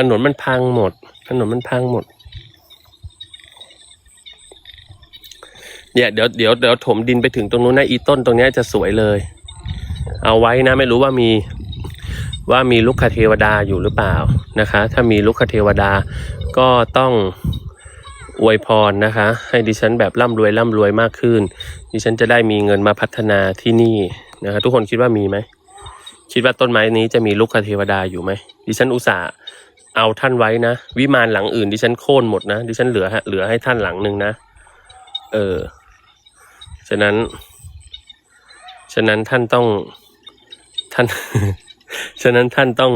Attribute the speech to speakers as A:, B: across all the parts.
A: ถนนมันพังหมด ถนนมันพังหมด เนี่ยเดี๋ยวเดี๋ยวเดี๋ยวถมดินไปถึงตรงนู้นนะอีต้นตรงนี้จะสวยเลย เอาไว้นะไม่รู้ว่ามีว่ามีลูกคเทวดาอยู่หรือเปล่านะคะ ถ้ามีลูกคเทวดาก็ต้องอวยพรนะคะ ให้ดิฉันแบบร่ำรวยร่ำรวยมากขึ้น ดิฉันจะได้มีเงินมาพัฒนาที่นี่นะคะทุกคนคิดว่ามีไหม คิดว่าต้นไม้นี้จะมีลูกคเทวดาอยู่ไหมดิฉันอุตส่าห์ เอาท่านไว้นะ วิมานหลังอื่นดิฉันโค่นหมดนะดิฉันเหลือเหลือให้ท่านหลังหนึ่งนะ เออ ฉะนั้น ฉะนั้นท่านต้องท่าน ฉะนั้นท่านต้อง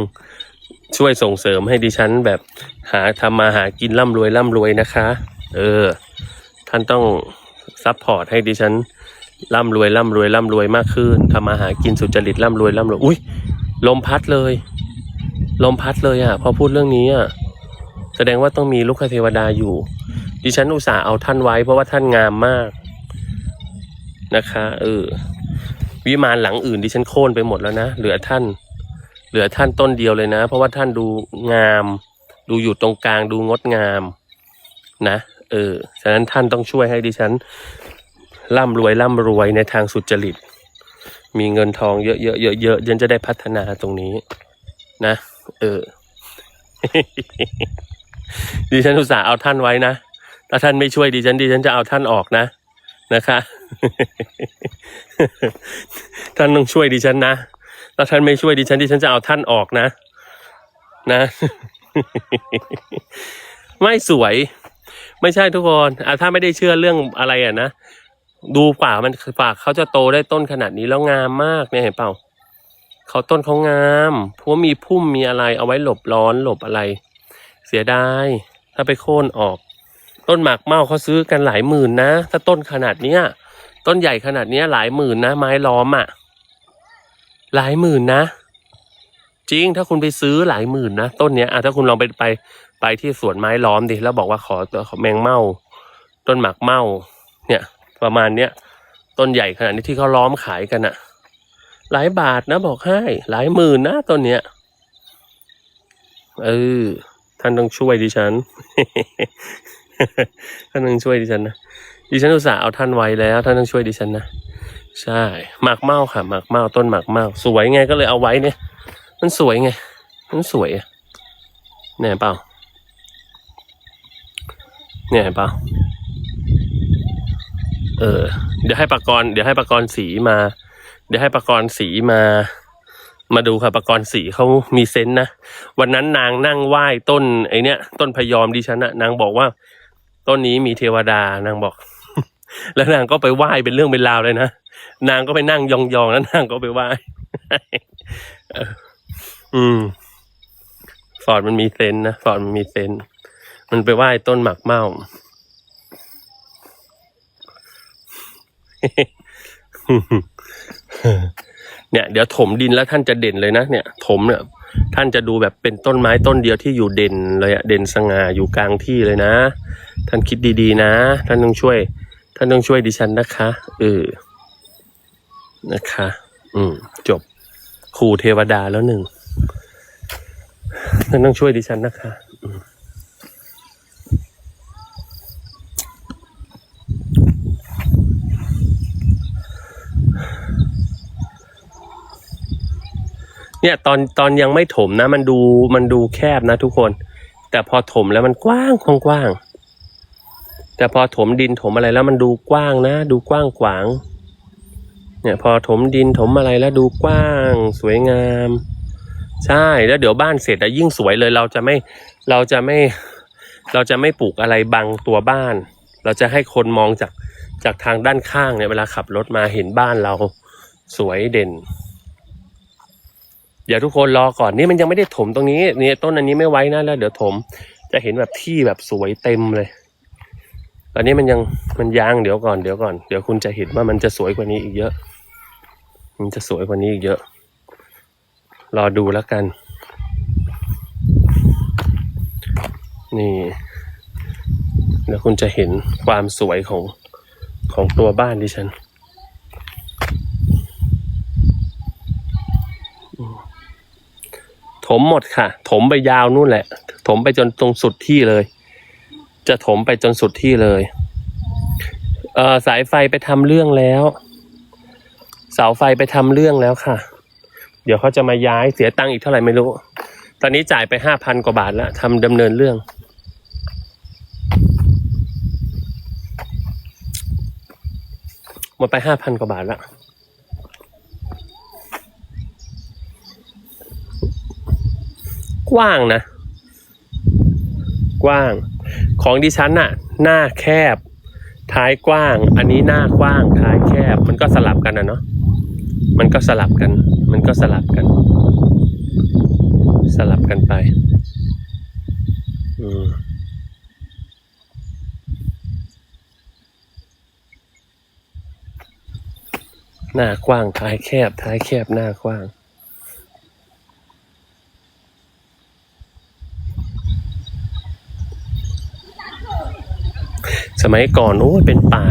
A: ช่วยส่งเสริมให้ดิฉันแบบหาทำมาหากินร่ำรวยร่ำรวยนะคะ เออ ท่านต้องซัพพอร์ตให้ดิฉันร่ำรวยร่ำรวยร่ำรวยมากขึ้นทำมาหากินสุจริตร่ำรวยร่ำรวย อุ้ยลมพัดเลย ลมพัดเลยอะพอพูดเรื่องนี้อะแสดงว่าต้องมีลูกคเทวดาอยู่ ดิฉันอุตส่าห์เอาท่านไว้เพราะว่าท่านงามมากนะคะเออวิมานหลังอื่นดิฉันโค่นไปหมดแล้วนะเหลือท่าน เหลือท่านต้นเดียวเลยนะ เพราะว่าท่านดูงาม ดูอยู่ตรงกลางดูงดงามนะเออฉะนั้นท่านต้องช่วยให้ดิฉันร่ำรวยร่ำรวยในทางสุจริต มีเงินทองเยอะๆเยอะๆเยอะๆฉันจะได้พัฒนาตรงนี้นะ เออ ดิฉันอุตส่าห์เอาท่านไว้นะ ถ้าท่านไม่ช่วยดิฉันดิฉันจะเอาท่านออกนะนะคะ ท่านต้องช่วยดิฉันนะ ถ้าท่านไม่ช่วยดิฉันดิฉันจะเอาท่านออกนะ นะ ไม่สวย ไม่ใช่ทุกคนอะถ้าไม่ได้เชื่อเรื่องอะไรอะนะ ดูป่ามันป่าเขาจะโตได้ต้นขนาดนี้แล้วงามมากเนี่ยเห็นเปล่า เขาต้นเขางามเพราะว่ามีพุ่มมีอะไรเอาไว้หลบร้อนหลบอะไร เสียดายถ้าไปโค่นออก ต้นหมากเมาเขาซื้อกันหลายหมื่นนะ ถ้าต้นขนาดเนี้ย ต้นใหญ่ขนาดเนี้ยหลายหมื่นนะ ไม้ล้อมอะ หลายหมื่นนะ จริงถ้าคุณไปซื้อหลายหมื่นนะต้นเนี้ยอะถ้าคุณลองไปไปไปที่สวนไม้ล้อมดิแล้วบอกว่าขอขอแมงเม่าต้นหมากเมาเนี่ย ประมาณเนี้ยต้นใหญ่ขนาดนี้ที่เขาล้อมขายกันอะ หลายบาทนะบอกให้ หลายหมื่นนะต้นเนี้ยเออท่านต้องช่วยดิฉัน ท่านต้องช่วยดิฉันนะ ดิฉันอุตส่าห์เอาท่านไว้แล้ว ท่านต้องช่วยดิฉันนะ ใช่หมากเมาค่ะหมากเมาต้นหมากเมาสวยไงก็เลยเอาไว้เนี่ย มันสวยไง มันสวยอะเนี่ยเห็นเปล่า เนี่ยเห็นเปล่า เออ เดี๋ยวให้ปากรเดี๋ยวให้ปากรสีมา ดี๋ยวให้ปากรณ์สีมา มาดูค่ะปากรณ์สีเขามีเซนส์นะ วันนั้นนางนั่งไหว้ต้นไอเนี้ย ต้นพยอมดิฉันอะนางบอกว่า ต้นนี้มีเทวดานางบอก แล้วนางก็ไปไหว้เป็นเรื่องเป็นราวเลยนะนางก็ไปนั่งยองๆแล้วนางก็ไปไหว้อืมฟอร์ดมันมีเซนส์นะฟอร์ดมันมีเซนส์มันไปไหว้ต้นหมากเมา เนี่ย เดี๋ยวถมดินแล้วท่านจะเด่นเลยนะเนี่ย ถมเนี่ย ท่านจะดูแบบเป็นต้นไม้ต้นเดียวที่อยู่เด่นเลยอะเด่นสง่าอยู่กลางที่เลยนะ ท่านคิดดีๆนะ ท่านต้องช่วย ท่านต้องช่วยดิฉันนะคะเออนะคะ อืม จบครูเทวดาแล้วหนึ่งท่านต้องช่วยดิฉันนะคะ เนี่ยตอนตอนยังไม่ถมนะ มันดูมันดูแคบนะทุกคน แต่พอถมแล้วมันกว้างกว้างแต่พอถมดินถมอะไรแล้วมันดูกว้างนะ ดูกว้างขวาง เนี่ย พอถมดินถมอะไรแล้วดูกว้าง สวยงาม ใช่แล้วเดี๋ยวบ้านเสร็จอะยิ่งสวยเลย เราจะไม่เราจะไม่ เราจะไม่ปลูกอะไรบังตัวบ้าน เราจะให้คนมองจากจากทางด้านข้างเนี่ยเวลาขับรถมาเห็นบ้านเราสวยเด่น ดี๋ยวทุกคนรอก่อนนี่มันยังไม่ได้ถมตรงนี้เนี่ยต้นอันนี้ไม่ไว้นะแล้วเดี๋ยวถม จะเห็นแบบที่แบบสวยเต็มเลย ตอนนี้มันยังมันยางเดี๋ยวก่อนเดี๋ยวก่อนเดี๋ยวคุณจะเห็นว่ามันจะสวยกว่านี้อีกเยอะ มันจะสวยกว่านี้อีกเยอะ รอดูแล้วกัน นี่แล้วคุณจะเห็นความสวยของของตัวบ้านดิฉัน ถ ถ มหมดค่ะ ถมไปยาวนู่นแหละ ถมไปจนตรงสุดที่เลย จะถมไปจนสุดที่เลยเออสายไฟไปทำเรื่องแล้ว เสาไฟไปทำเรื่องแล้วค่ะ เดี๋ยวเขาจะมาย้ายเสียตังค์อีกเท่าไหร่ไม่รู้ ตอนนี้จ่ายไปห้าพันกว่าบาทแล้วทำดำเนินเรื่องหมดไปห้าพันกว่าบาทแล้ว กว้างนะ กว้าง ของดิฉันน่ะ หน้าแคบ ท้ายกว้าง อันนี้หน้ากว้าง ท้ายแคบ มันก็สลับกันนะเนาะมันก็สลับกัน มันก็สลับกัน สลับกันไปอืมหน้ากว้างท้ายแคบ ท้ายแคบหน้ากว้าง สมัยก่อนโอ้ยเป็นป่า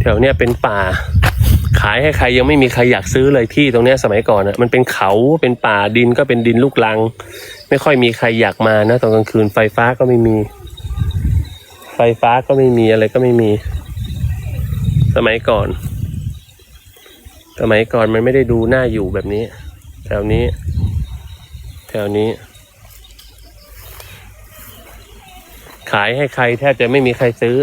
A: แถวเนี้ยเป็นป่า ขายให้ใครยังไม่มีใครอยากซื้อเลยที่ตรงเนี้ยสมัยก่อนอะมันเป็นเขาเป็นป่าดินก็เป็นดินลูกลัง ไม่ค่อยมีใครอยากมานะตอนกลางคืนไฟฟ้าก็ไม่มี ไฟฟ้าก็ไม่มีอะไรก็ไม่มี สมัยก่อน สมัยก่อนมันไม่ได้ดูหน่าอยู่แบบนี้ แถวนี้ แถวนี้ายให้ใครแทบจะไม่มีใครซื้อ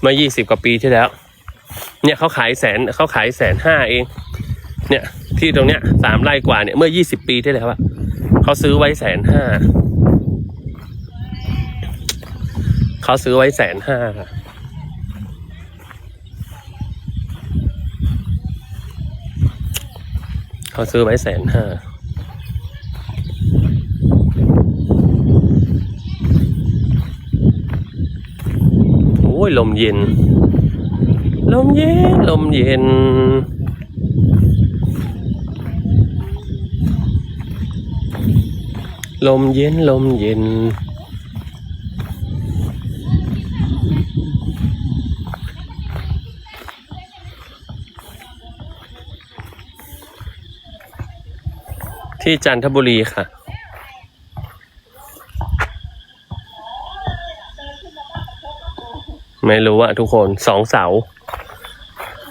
A: เมื่อยี่สิบกว่าปีที่แล้ว เนี่ยเขาขายแสนเขาขายแสนห้าเอง เนี่ยที่ตรงเนี้ยสามไร่กว่าเนี่ยเมื่อยี่สิบปีที่แล้วอะเขาซื้อไว้แสนห้าเขาซื้อไว้แสนห้าค่ะเขาซื้อไว้แสนห้า ยลมเย็น ลมเย็น ลมเย็น ลมเย็น ลมเย็น ที่จันทบุรีค่ะ ไม่รู้อะทุกคนสองเสา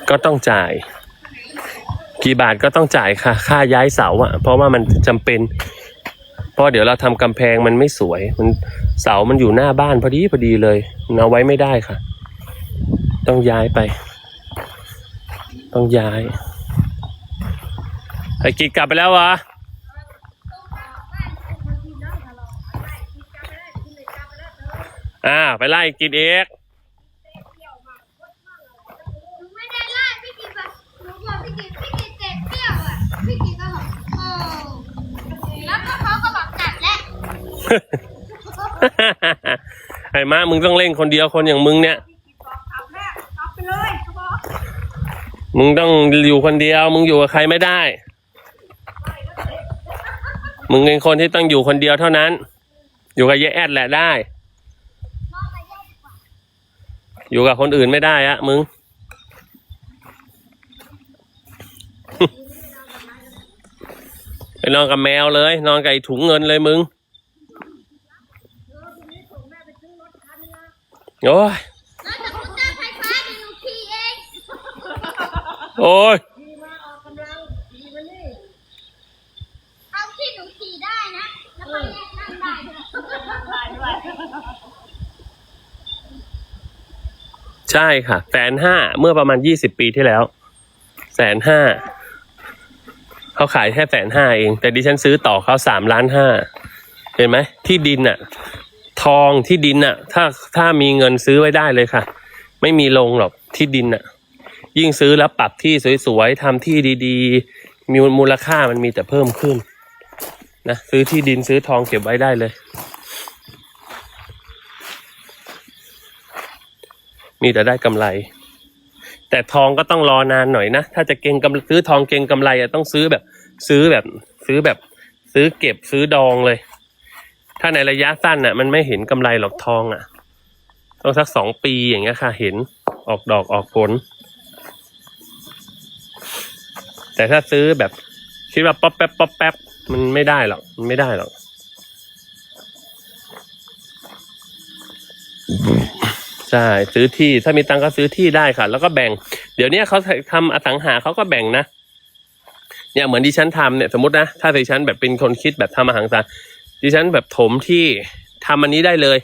A: ก็ต้องจ่าย กี่บาทก็ต้องจ่ายค่ะ ค่าย้ายเสาอะเพราะว่ามันจำเป็น เพราะเดี๋ยวเราทำกำแพงมันไม่สวย มันเสามันอยู่หน้าบ้านพอดีพอดีเลยเอาไว้ไม่ได้ค่ะ ต้องย้ายไป ต้องย้ายไอ้กีกลับไปแล้ววะอ่าไปไล่กินเอก
B: หนูไม่ได้ไล่พี่กินแบบหนูบอกพี่กินพี่กินเจ็บเปรี้ยวอะ พี่กินก็บอกโอ้แล้วก็เขาก็บอกจัดแล้ว
A: ไอ้มามึงต้องเล่นคนเดียวคนอย่างมึงเนี่ย
B: มึ
A: งต้องอยู่คนเดียว มึงอยู่กับใครไม่ได้ มึงเป็นคนที่ต้องอยู่คนเดียวเท่านั้น อยู่กับเยแอดแหละได้
B: อยู่กั
A: บคนอื่นไม่ได้อะมึงไปนอนกับแมวเลย นอนกับถุงเงินเลยมึง โอ้ย
B: แล้วแต่คุณจ้างไฟฟ้าเดี๋ยวหนูขี่เอง
A: โอ้ย
B: เอาที่หนูขี่ได้นะแล้วก็แยกนั่งได้ด้วย
A: ใช่ค่ะแสนห้าเมื่อประมาณยี่สิบปีที่แล้วแสนห้าเขาขายแค่แสนห้าเอง แต่ดิฉันซื้อต่อเขาสามล้านห้าเห็นไหมที่ดินน่ะ ทองที่ดินน่ะถ้าถ้ามีเงินซื้อไว้ได้เลยค่ะ ไม่มีลงหรอกที่ดินน่ะยิ่งซื้อแล้วปรับที่สวยๆทำที่ดีๆ มีมูลค่ามันมีแต่เพิ่มขึ้นนะซื้อที่ดินซื้อทองเก็บไว้ได้เลย มีแต่ได้กำไร แต่ทองก็ต้องรอนานหน่อยนะ ถ้าจะเก่งกำซื้อทองเก่งกำไรอะต้องซื้อแบบ ซื้อแบบ ซื้อแบบ ซื้อเก็บซื้อดองเลย ถ้าในระยะสั้นน่ะ มันไม่เห็นกำไรหรอกทองอะ ต้องสักสองปีอย่างเงี้ยค่ะ เห็นออกดอกออกผล แต่ถ้าซื้อแบบคิดว่าป๊อปแป๊บป๊อปแป๊บมันไม่ได้หรอกมันไม่ได้หรอกใช่ซื้อที่ถ้ามีตังก็ซื้อที่ได้ค่ะ แล้วก็แบ่ง เดี๋ยวนี้เขาทำอสังหาเขาก็แบ่งนะเนี่ยเหมือนดิฉันทำเนี่ยสมมตินะถ้าดิฉันแบบเป็นคนคิดแบบทำอสังหา ดิฉันแบบถมที่ทำอันนี้ได้เลย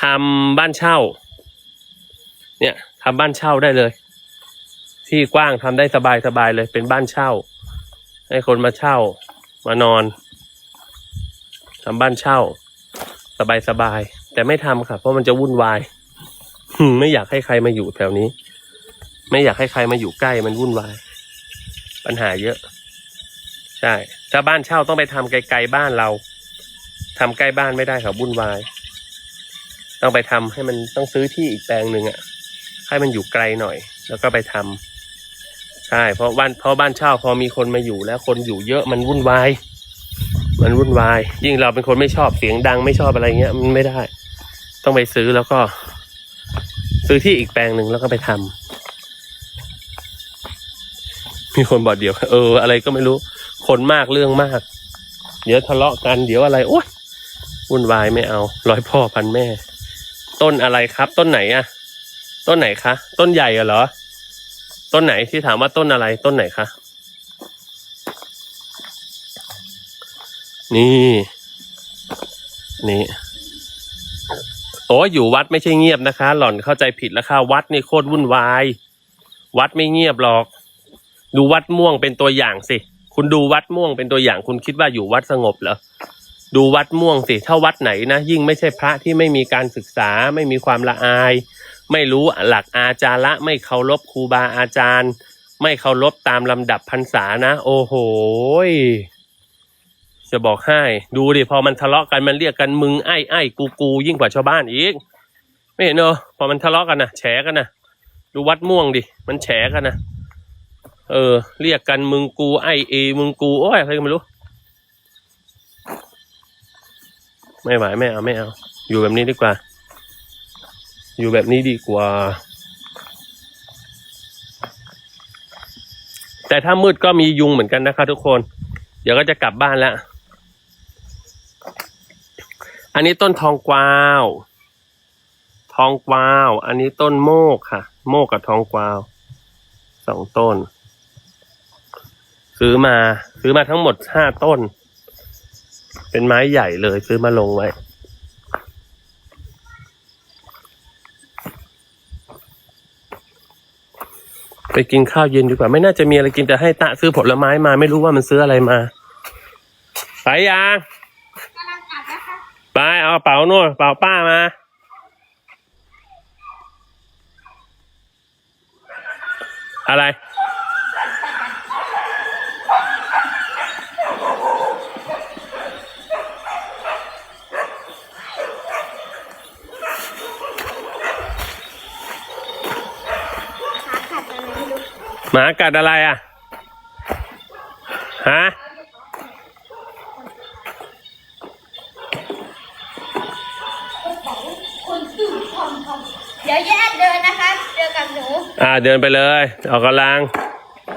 A: ทำบ้านเช่า เนี่ยทำบ้านเช่าได้เลย ที่กว้างทำได้สบายสบายเลย เป็นบ้านเช่า ให้คนมาเช่ามานอนทำบ้านเช่า สบายสบายแต่ไม่ทำค่ะ เพราะมันจะวุ่นวายไม่อยากให้ใครมาอยู่แถวนี้ ไม่อยากให้ใครมาอยู่ใกล้มันวุ่นวาย ปัญหาเยอะ ใช่ ถ้าบ้านเช่าต้องไปทำไกลๆบ้านเรา ทำใกล้บ้านไม่ได้ค่ะวุ่นวาย ต้องไปทำให้มันต้องซื้อที่อีกแปลงหนึ่งอะให้มันอยู่ไกลหน่อย แล้วก็ไปทำใช่เพราะบ้านเพราะบ้านเช่าพอมีคนมาอยู่แล้ว คนอยู่เยอะมันวุ่นวายมันวุ่นวาย ยิ่งเราเป็นคนไม่ชอบเสียงดังไม่ชอบอะไรเงี้ยมันไม่ได้ ต้องไปซื้อแล้วก็ ซื้อที่อีกแปลงหนึ่งแล้วก็ไปทำมีคนบอกเดี๋ยว เออ อะไรก็ไม่รู้ คนมากเรื่องมาก เดี๋ยวทะเลาะกันเดี๋ยวอะไรโอ๊ย วุ่นวายไม่เอา ร้อยพ่อพันแม่ ต้นอะไรครับ ต้นไหนอะต้นไหนคะ ต้นใหญ่เหรอ ต้นไหนที่ถามว่าต้นอะไร ต้นไหนคะ นี่ นี่โอ้ยอยู่วัดไม่ใช่เงียบนะคะ หล่อนเข้าใจผิดแล้วค่ะ วัดนี่โคตรวุ่นวาย วัดไม่เงียบหรอก ดูวัดม่วงเป็นตัวอย่างสิ คุณดูวัดม่วงเป็นตัวอย่าง คุณคิดว่าอยู่วัดสงบเหรอ ดูวัดม่วงสิถ้าวัดไหนนะ ยิ่งไม่ใช่พระที่ไม่มีการศึกษา ไม่มีความละอาย ไม่รู้หลักอาจาระไม่เคารพครูบาอาจารย์ ไม่เคารพตามลำดับพรรษานะ โอ้โหจะบอกให้ ดูดิพอมันทะเลาะกันมันเรียกกันมึงไอ้ไอ้กูกูยิ่งกว่าชาวบ้านอีก ไม่เห็นเนอะพอมันทะเลาะกันนะแฉกันนะดูวัดม่วงดิมันแฉกันนะเออ เรียกกันมึงกูไอเอมึงกูโอ้ยอะไรก็ไม่รู้ ไม่ไหวไม่เอาไม่เอา อยู่แบบนี้ดีกว่า อยู่แบบนี้ดีกว่า แต่ถ้ามืดก็มียุงเหมือนกันนะคะทุกคน เดี๋ยวก็จะกลับบ้านแล้ว อันนี้ต้นทองกวาว ทองกวาว อันนี้ต้นโมกค่ะ โมกกับทองกวาวสองต้น ซื้อมา ซื้อมาทั้งหมดห้าต้น เป็นไม้ใหญ่เลยซื้อมาลงไว้ ไปกินข้าวเย็นดีกว่า ไม่น่าจะมีอะไรกินแต่ให้ตะซื้อผลไม้มาไม่รู้ว่ามันซื้ออะไรมา ไปยัง
B: กำลังกลับนะคะ
A: ไปเอากระเป๋าโน่นกระเป๋าป้ามาอะไร
B: ขาขัดอะไรไม่รู้
A: หมากัดอะไรอะฮะ
B: เดี๋ยวแยกเดินนะคะ เดินกับหนู
A: อ่าเดินไปเลย ออกกำลัง